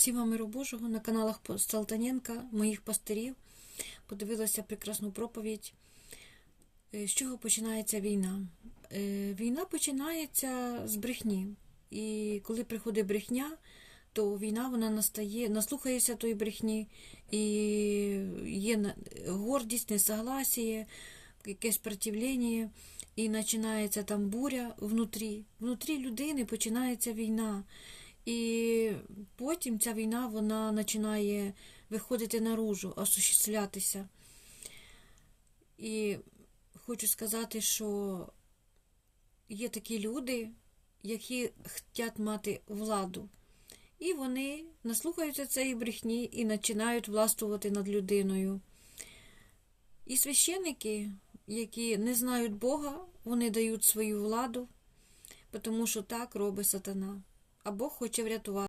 Всім вам миру Божого на каналах Салтаненка, моїх пастирів. Подивилася прекрасну проповідь. Е, З чого починається війна? Е, Війна починається з брехні. І коли приходить брехня, то війна вона настає, наслухається тої брехні, і є гордість, несогласіє, якесь противлення, і починається там буря внутрі. Внутрі людини починається війна. І потім ця війна вона починає виходити наружу, осуществлятися. І хочу сказати, що є такі люди, які хочуть мати владу. І вони наслухаються цієї брехні і починають властвувати над людиною. І священники, які не знають Бога, вони дають свою владу, тому що так робить сатана. А Бог хоче врятувати.